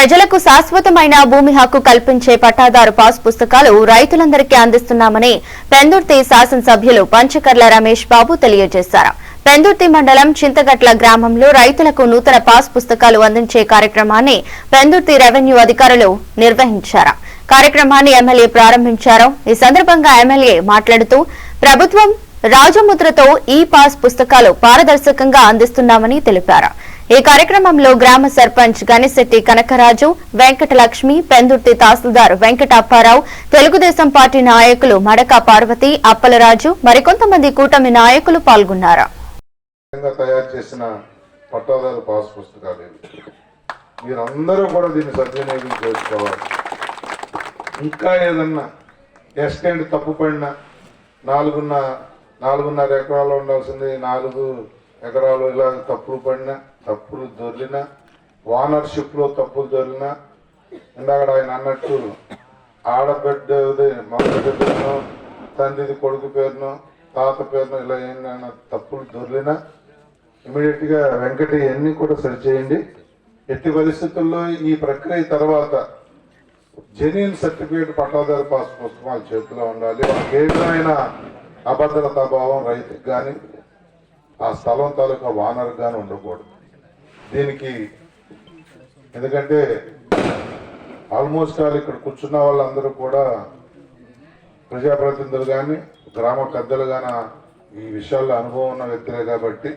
ప్రజలకు శాశ్వతమైన భూమి హక్కు కల్పించే పట్టాదారు పాస్ పుస్తకాలు రైతులందరికీ అందిస్తున్నామని పెందుర్తి శాసనసభ్యులు పంచకర్ల రమేష్ బాబు తెలియజేశారు. పెందుర్తి మండలం చింతగట్ల గ్రామంలో రైతులకు నూతన పాస్ పుస్తకాలు అందించే కార్యక్రమాన్ని పెందుర్తి రెవెన్యూ అధికారులు నిర్వహించారు. కార్యక్రమాన్ని ఎమ్మెల్యే ప్రారంభించారు. ఈ సందర్భంగా ఎమ్మెల్యే మాట్లాడుతూ ప్రభుత్వం రాజముద్రతో ఈ పాస్ పుస్తకాలు పారదర్శకంగా అందిస్తున్నామని తెలిపారు. ఈ కార్యక్రమంలో గ్రామ సర్పంచ్ గణశెట్టి కనకరాజు వెంకటలక్ష్మి పెందుర్తి తహసీల్దార్ వెంకటప్పారావు తెలుగుదేశం పార్టీ నాయకులు మడక పార్వతి అప్పలరాజు మరికొంతమంది కూటమి నాయకులు పాల్గొన్నారు. మీరందరూ కూడా దీన్ని సద్వినియోగం చేసుకోవాలి. ఇంకా ఏదన్నా ఎస్టెండ్ తప్పు పడిన నాలుగున్న నాలుగున్నర ఎకరాలు ఉండాల్సింది నాలుగు ఎకరాలు ఇలా తప్పులు పడిన తప్పులు దొర్లిన ఓనర్షిప్లో తప్పులు దొర్లిన ఇందాక ఆయన అన్నట్టు ఆడబిడ్డది మగ బిడ్డను తండ్రిది కొడుకు పేరును తాత పేరును ఇలా ఏమైనా తప్పులు దొర్లినా ఇమీడియట్గా వెంకట ఇవన్నీ కూడా సరిచేయండి ఎట్టి పరిస్థితుల్లో ఈ ప్రక్రియ తర్వాత జెన్యున్ సర్టిఫికేట్ పట్టాదారు పాస్ పుస్తకాలు చేతిలో ఉండాలి. వాళ్ళకి ఏ విధమైన అభద్రతా భావం కానీ ఆ స్థలం తాలూకా వానర్ కానీ ఉండకూడదు. దీనికి ఎందుకంటే ఆల్మోస్ట్ ఆల్ ఇక్కడ కూర్చున్న వాళ్ళందరూ కూడా ప్రజాప్రతినిధులు కానీ గ్రామ పెద్దలు కానీ ఈ విషయాల్లో అనుభవం ఉన్న వ్యక్తులే కాబట్టి